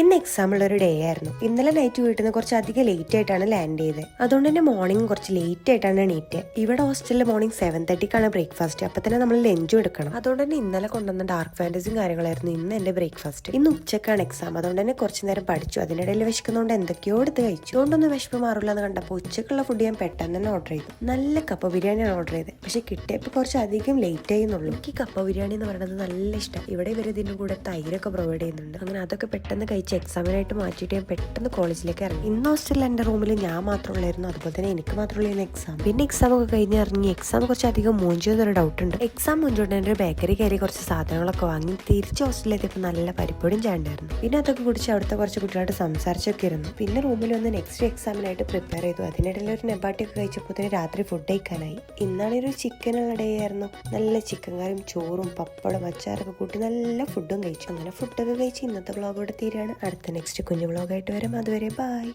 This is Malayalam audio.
ഇന്ന് എക്സാം ഒരു ഡേ ആയിരുന്നു. ഇന്നലെ നൈറ്റ് വീട്ടിൽ നിന്ന് കുറച്ച് അധികം ലേറ്റ് ആയിട്ടാണ് ലാൻഡ് ചെയ്തത്. അതുകൊണ്ട് തന്നെ മോർണിംഗ് കുറച്ച് ലേറ്റ് ആയിട്ടാണ് എണീറ്റ്. ഇവിടെ ഹോസ്റ്റലിൽ മോർണിംഗ് സെവൻ തേർട്ടിക്കാണ് ബ്രേക്ക്ഫാസ്റ്റ് അപ്പൊ തന്നെ നമ്മൾ ലഞ്ചും എടുക്കണം. അതുകൊണ്ട് തന്നെ ഇന്നലെ കൊണ്ടുവന്ന ഡാർക്ക് ഫാന്റസും കാര്യങ്ങളായിരുന്നു ഇന്ന് എന്റെ ബ്രേക്ക്ഫാസ്റ്റ് ഇന്ന് ഉച്ചക്കാണ് എക്സാം അതുകൊണ്ട് തന്നെ കുറച്ച് നേരം പഠിച്ചു. അതിനിടയിൽ വിശക്കുന്നതുകൊണ്ട് എന്തൊക്കെയോ എടുത്ത് കഴിച്ചു. അതുകൊണ്ടൊന്നും വിശപ്പ് മാറില്ല എന്ന് കണ്ടപ്പോൾ ഉച്ചക്കുള്ള ഫുഡ് ഞാൻ പെട്ടെന്ന് തന്നെ ഓർഡർ ചെയ്തു. നല്ല കപ്പ ബിരിയാണിയാണ് ഓർഡർ ചെയ്തത്. പക്ഷെ കിട്ടിയപ്പോൾ കുറച്ച് അധികം ലേറ്റ് ആയിരുന്നുള്ളൂ എനിക്ക് കപ്പ ബിരിയാണി എന്ന് പറയുന്നത് നല്ല ഇഷ്ടം. ഇവിടെ ഇവർ ഇതിന്റെ കൂടെ തൈരൊക്കെ പ്രൊവൈഡ് ചെയ്യുന്നുണ്ട്. അങ്ങനെ അതൊക്കെ പെട്ടെന്ന് കഴിച്ച് എക്സാമിനായിട്ട് മാറ്റിയിട്ട് ഞാൻ പെട്ടെന്ന് കോളേജിലേക്ക് ഇറങ്ങി. ഇന്ന് ഹോസ്റ്റലിൽ എന്റെ റൂമിൽ ഞാൻ മാത്രമുള്ളായിരുന്നു അതുപോലെ തന്നെ എനിക്ക് മാത്രമുള്ളായിരുന്നു എക്സാം പിന്നെ എക്സാം ഒക്കെ കഴിഞ്ഞ് ഇറങ്ങി. എക്സാം കുറച്ച് അധികം മൂഞ്ചി എന്നൊരു ഡൗട്ട് ഉണ്ട്. എക്സാം മുഞ്ചോട്ട് എന്റെ ബേക്കറി കയറി കുറച്ച് സാധനങ്ങളൊക്കെ വാങ്ങി തിരിച്ച് ഹോസ്റ്റലിലെത്തിയപ്പോൾ നല്ല പരിപ്പൊടിയും ചെയ്യണ്ടായിരുന്നു. പിന്നെ അതൊക്കെ കുടിച്ച് അവിടുത്തെ കുറച്ച് കുട്ടികളായിട്ട് സംസാരിച്ചൊക്കെ ഇരുന്നു. പിന്നെ റൂമിൽ വന്ന് നെക്സ്റ്റ് എക്സാമിനായിട്ട് പ്രിപ്പയർ ചെയ്തു. അതിനിടയിൽ ഒരു നെബാട്ടി ഒക്കെ കഴിച്ചപ്പോൾ തന്നെ രാത്രി ഫുഡ് കഴിക്കാനായി. ഇന്നാണ് ഒരു ചിക്കൻ ഉള്ള ഡേ ആയിരുന്നു. നല്ല ചിക്കൻ കറിയും ചോറും പപ്പടം അച്ചാറൊക്കെ കൂട്ടി നല്ല ഫുഡും കഴിച്ചു. അങ്ങനെ ഫുഡൊക്കെ കഴിച്ച് ഇന്നത്തെ വ്ളോഗ് ഇവിടെ തീരാണ് അടുത്ത നെക്സ്റ്റ് കുഞ്ഞു വ്ളോഗായിട്ട് വരാം. അതുവരെ ബൈ